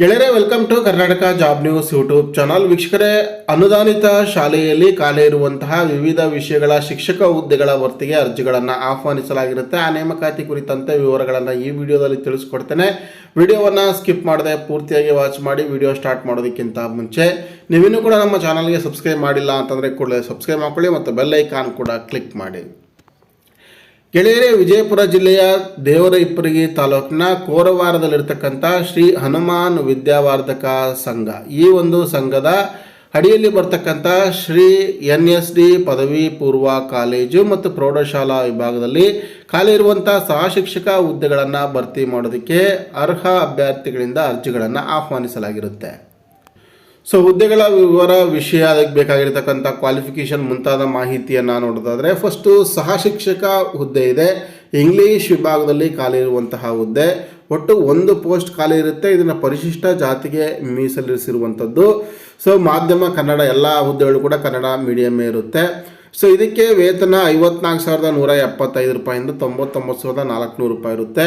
ಗೆಳೆಯರೆ, welcome to Karnataka job news YouTube channel. ವೀಕ್ಷಕರೇ, ಅನುದಾನಿತ ಶಾಲೆಯಲ್ಲಿ ಖಾಲಿ ಇರುವಂತಹ ವಿವಿಧ ವಿಷಯಗಳ ಶಿಕ್ಷಕ ಹುದ್ದೆಗಳ ಭರ್ತಿಗೆ ಅರ್ಜಿಗಳನ್ನು ಆಹ್ವಾನಿಸಲಾಗಿರುತ್ತೆ. ಆ ನೇಮಕಾತಿ ಕುರಿತಂತೆ ವಿವರಗಳನ್ನು ಈ ವಿಡಿಯೋದಲ್ಲಿ ತಿಳಿಸ್ಕೊಡ್ತೇನೆ. ವಿಡಿಯೋವನ್ನು ಸ್ಕಿಪ್ ಮಾಡದೆ ಪೂರ್ತಿಯಾಗಿ ವಾಚ್ ಮಾಡಿ ವಿಡಿಯೋ ಸ್ಟಾರ್ಟ್ ಮಾಡೋದಕ್ಕಿಂತ ಮುಂಚೆ, ನೀವಿನ್ನೂ ಕೂಡ ನಮ್ಮ ಚಾನಲ್ಗೆ ಸಬ್ಸ್ಕ್ರೈಬ್ ಮಾಡಿಲ್ಲ ಅಂತಂದರೆ ಕೂಡಲೇ ಸಬ್ಸ್ಕ್ರೈಬ್ ಮಾಡ್ಕೊಳ್ಳಿ ಮತ್ತು ಬೆಲ್ ಐಕಾನ್ ಕೂಡ ಕ್ಲಿಕ್ ಮಾಡಿ. ಗೆಳೆಯರೆ, ವಿಜಯಪುರ ಜಿಲ್ಲೆಯ ದೇವರ ಇಪ್ಪರಿಗೆ ತಾಲೂಕಿನ ಕೋರವಾರದಲ್ಲಿರ್ತಕ್ಕಂಥ ಶ್ರೀ ಹನುಮಾನ್ ವಿದ್ಯಾವರ್ಧಕ ಸಂಘ. ಈ ಒಂದು ಸಂಘದ ಅಡಿಯಲ್ಲಿ ಬರ್ತಕ್ಕಂಥ ಶ್ರೀ ಎನ್ ಎಸ್ ಡಿ ಪದವಿ ಪೂರ್ವ ಕಾಲೇಜು ಮತ್ತು ಪ್ರೌಢಶಾಲಾ ವಿಭಾಗದಲ್ಲಿ ಖಾಲಿ ಇರುವಂಥ ಸಹಶಿಕ್ಷಕ ಹುದ್ದೆಗಳನ್ನು ಭರ್ತಿ ಮಾಡೋದಕ್ಕೆ ಅರ್ಹ ಅಭ್ಯರ್ಥಿಗಳಿಂದ ಅರ್ಜಿಗಳನ್ನು ಆಹ್ವಾನಿಸಲಾಗಿರುತ್ತೆ. ಸೊ ಹುದ್ದೆಗಳ ವಿವರ ವಿಷಯ, ಅದಕ್ಕೆ ಬೇಕಾಗಿರ್ತಕ್ಕಂಥ ಕ್ವಾಲಿಫಿಕೇಷನ್ ಮುಂತಾದ ಮಾಹಿತಿಯನ್ನು ನೋಡೋದಾದರೆ ಫಸ್ಟು ಸಹ ಶಿಕ್ಷಕ ಹುದ್ದೆ ಇದೆ. ಇಂಗ್ಲೀಷ್ ವಿಭಾಗದಲ್ಲಿ ಖಾಲಿ ಇರುವಂತಹ ಹುದ್ದೆ. ಒಟ್ಟು ಒಂದು ಪೋಸ್ಟ್ ಖಾಲಿ ಇರುತ್ತೆ. ಇದನ್ನು ಪರಿಶಿಷ್ಟ ಜಾತಿಗೆ ಮೀಸಲಿರಿಸಿರುವಂಥದ್ದು. ಸೊ ಮಾಧ್ಯಮ, ಕನ್ನಡ ಎಲ್ಲ ಹುದ್ದೆಗಳು ಕೂಡ ಕನ್ನಡ ಮೀಡಿಯಮ್ಮೇ ಇರುತ್ತೆ. ಸೊ ಇದಕ್ಕೆ ವೇತನ ಐವತ್ನಾಲ್ಕು ಸಾವಿರದ ನೂರ ಎಪ್ಪತ್ತೈದು ರೂಪಾಯಿಂದ ತೊಂಬತ್ತೊಂಬತ್ತು ಸಾವಿರದ ನಾಲ್ಕುನೂರು ರೂಪಾಯಿ ಇರುತ್ತೆ.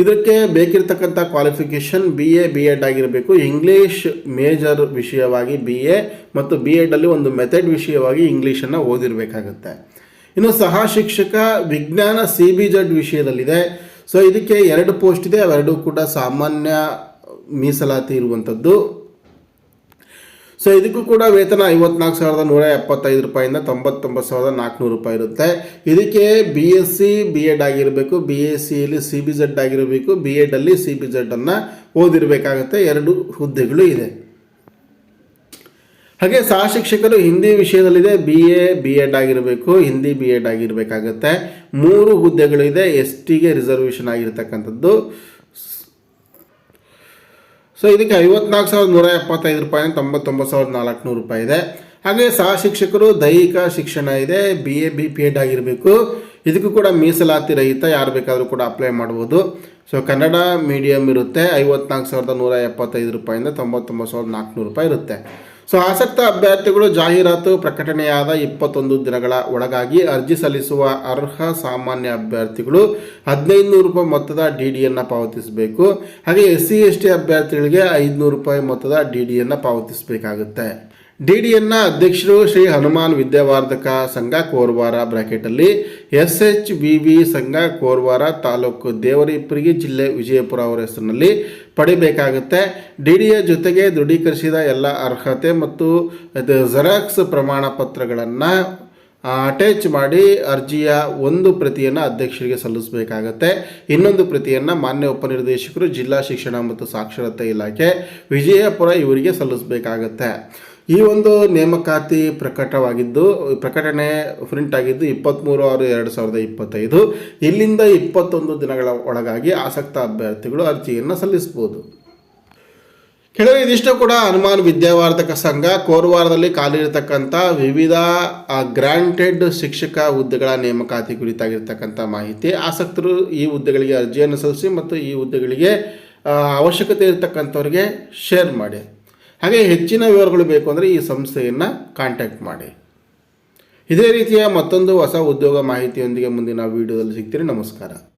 ಇದಕ್ಕೆ ಬೇಕಿರ್ತಕ್ಕಂಥ qualification B A B Ed ಆಗಿರಬೇಕು. ಇಂಗ್ಲೀಷ್ ಮೇಜರ್ ವಿಷಯವಾಗಿ ಬಿ ಎ ಮತ್ತು ಬಿ ಎಡಲ್ಲಿ ಒಂದು ಮೆಥಡ್ ವಿಷಯವಾಗಿ ಇಂಗ್ಲೀಷನ್ನು ಓದಿರಬೇಕಾಗುತ್ತೆ. ಇನ್ನು ಸಹ ಶಿಕ್ಷಕ ವಿಜ್ಞಾನ ಸಿ ಬಿ ಜಡ್ ವಿಷಯದಲ್ಲಿದೆ. ಸೊ ಇದಕ್ಕೆ ಎರಡು ಪೋಸ್ಟ್ ಇದೆ. ಅವೆರಡೂ ಕೂಡ ಸಾಮಾನ್ಯ ಮೀಸಲಾತಿ ಇರುವಂಥದ್ದು ಸೊ ಇದಕ್ಕೂ ಕೂಡ ವೇತನ ಐವತ್ನಾಲ್ಕು ಸಾವಿರದ ನೂರ ಎಪ್ಪತ್ತೈದು ರೂಪಾಯಿಂದ ತೊಂಬತ್ತೊಂಬತ್ತು ಸಾವಿರದ ನಾಲ್ಕುನೂರು ರೂಪಾಯಿ ಇರುತ್ತೆ. ಇದಕ್ಕೆ B S C B Ed ಆಗಿರಬೇಕು. ಬಿ ಎಸ್ ಸಿಯಲ್ಲಿ ಸಿ ಬಿ ಜೆಡ್ ಆಗಿರಬೇಕು. ಬಿ ಎಡಲ್ಲಿ ಸಿ ಬಿ ಜೆಡನ್ನು ಓದಿರಬೇಕಾಗುತ್ತೆ. ಎರಡು ಹುದ್ದೆಗಳು ಇದೆ. ಹಾಗೆ ಸಹ ಶಿಕ್ಷಕರು ಹಿಂದಿ ವಿಷಯದಲ್ಲಿದೆ. ಬಿ ಎ ಬಿ ಎಡ್ ಆಗಿರಬೇಕು. ಹಿಂದಿ ಬಿ ಎಡ್ ಆಗಿರಬೇಕಾಗುತ್ತೆ. ಮೂರು ಹುದ್ದೆಗಳಿದೆ ಎಸ್ ಟಿಗೆ ರಿಸರ್ವೇಷನ್ ಆಗಿರ್ತಕ್ಕಂಥದ್ದು. ಸೊ ಇದಕ್ಕೆ ಐವತ್ನಾಲ್ಕು ಸಾವಿರದ ನೂರ ಎಪ್ಪತ್ತೈದು ರೂಪಾಯಿ ತೊಂಬತ್ತೊಂಬತ್ತು ಸಾವಿರದ ನಾಲ್ಕುನೂರು ರೂಪಾಯಿ ಇದೆ. ಹಾಗೆ ಸಹ ಶಿಕ್ಷಕರು ದೈಹಿಕ ಶಿಕ್ಷಣ ಇದೆ B A B P Ed ಆಗಿರಬೇಕು. ಇದಕ್ಕೂ ಕೂಡ ಮೀಸಲಾತಿ ರಹಿತ ಯಾರು ಬೇಕಾದರೂ ಕೂಡ ಅಪ್ಲೈ ಮಾಡ್ಬೋದು. ಸೊ ಕನ್ನಡ ಮೀಡಿಯಮ್ ಇರುತ್ತೆ. ಐವತ್ನಾಲ್ಕು ಸಾವಿರದ ನೂರ ಎಪ್ಪತ್ತೈದು ರೂಪಾಯಿಂದ ತೊಂಬತ್ತೊಂಬತ್ತು ಸಾವಿರದ ನಾಲ್ಕುನೂರು ರೂಪಾಯಿ ಇರುತ್ತೆ. ಸೊ ಆಸಕ್ತ ಅಭ್ಯರ್ಥಿಗಳು ಜಾಹೀರಾತು ಪ್ರಕಟಣೆಯಾದ ಇಪ್ಪತ್ತೊಂದು ದಿನಗಳ ಒಳಗಾಗಿ ಅರ್ಜಿ ಸಲ್ಲಿಸುವ ಅರ್ಹ ಸಾಮಾನ್ಯ ಅಭ್ಯರ್ಥಿಗಳು ಹದಿನೈದು ನೂರು ರೂಪಾಯಿ ಮೊತ್ತದ ಡಿ ಡಿಯನ್ನು ಪಾವತಿಸಬೇಕು. ಹಾಗೆ ಎಸ್ ಸಿ ಎಸ್ ಟಿ ಅಭ್ಯರ್ಥಿಗಳಿಗೆ ಐದುನೂರು ರೂಪಾಯಿ ಮೊತ್ತದ ಡಿ ಡಿಯನ್ನು ಪಾವತಿಸಬೇಕಾಗುತ್ತೆ. ಡಿ ಡಿಯನ್ನು ಅಧ್ಯಕ್ಷರು Shri Hanuman Vidyavardhaka Sangha Korwara ಬ್ರಾಕೆಟಲ್ಲಿ S H V V Sangha Korwar taluk ದೇವರಿಪ್ರಿಗಿ ಜಿಲ್ಲೆ ವಿಜಯಪುರ ಅವರ ಹೆಸರಿನಲ್ಲಿ ಪಡಿಬೇಕಾಗುತ್ತೆ. ಡಿ ಡಿಯ ಜೊತೆಗೆ ದೃಢೀಕರಿಸಿದ ಎಲ್ಲ ಅರ್ಹತೆ ಮತ್ತು ಜೆರಾಕ್ಸ್ ಪ್ರಮಾಣ ಪತ್ರಗಳನ್ನು ಅಟ್ಯಾಚ್ ಮಾಡಿ ಅರ್ಜಿಯ ಒಂದು ಪ್ರತಿಯನ್ನು ಅಧ್ಯಕ್ಷರಿಗೆ ಸಲ್ಲಿಸಬೇಕಾಗತ್ತೆ. ಇನ್ನೊಂದು ಪ್ರತಿಯನ್ನು ಮಾನ್ಯ ಉಪನಿರ್ದೇಶಕರು, ಜಿಲ್ಲಾ ಶಿಕ್ಷಣ ಮತ್ತು ಸಾಕ್ಷರತೆ ಇಲಾಖೆ ವಿಜಯಪುರ ಇವರಿಗೆ ಸಲ್ಲಿಸಬೇಕಾಗತ್ತೆ. ಈ ಒಂದು ನೇಮಕಾತಿ ಪ್ರಕಟವಾಗಿದ್ದು, ಪ್ರಕಟಣೆ ಪ್ರಿಂಟ್ ಆಗಿದ್ದು ಇಪ್ಪತ್ತ್ಮೂರು ಆರು ಎರಡು ಸಾವಿರದ ಇಪ್ಪತ್ತೈದು. ಇಲ್ಲಿಂದ ಇಪ್ಪತ್ತೊಂದು ದಿನಗಳ ಒಳಗಾಗಿ ಆಸಕ್ತ ಅಭ್ಯರ್ಥಿಗಳು ಅರ್ಜಿಯನ್ನು ಸಲ್ಲಿಸ್ಬೋದು ಕೆಲವು ಇದಿಷ್ಟು ಕೂಡ ಹನುಮಾನ್ ವಿದ್ಯಾವಾರ್ಧಕ ಸಂಘ, ಕೋರ್ವಾರದಲ್ಲಿ ಖಾಲಿ ಇರತಕ್ಕಂಥ ವಿವಿಧ ಗ್ರಾಂಟೆಡ್ ಶಿಕ್ಷಕ ಹುದ್ದೆಗಳ ನೇಮಕಾತಿ ಕುರಿತಾಗಿರ್ತಕ್ಕಂಥ ಮಾಹಿತಿ. ಆಸಕ್ತರು ಈ ಹುದ್ದೆಗಳಿಗೆ ಅರ್ಜಿಯನ್ನು ಸಲ್ಲಿಸಿ ಮತ್ತು ಈ ಹುದ್ದೆಗಳಿಗೆ ಅವಶ್ಯಕತೆ ಇರತಕ್ಕಂಥವ್ರಿಗೆ ಶೇರ್ ಮಾಡಿ. ಹಾಗೆ ಹೆಚ್ಚಿನ ವಿವರಗಳು ಬೇಕು ಅಂದರೆ ಈ ಸಂಸ್ಥೆಯನ್ನು ಕಾಂಟ್ಯಾಕ್ಟ್ ಮಾಡಿ. ಇದೇ ರೀತಿಯ ಮತ್ತೊಂದು ಹೊಸ ಉದ್ಯೋಗ ಮಾಹಿತಿಯೊಂದಿಗೆ ಮುಂದಿನ ವೀಡಿಯೋದಲ್ಲಿ ಸಿಗ್ತೀರಿ. ನಮಸ್ಕಾರ.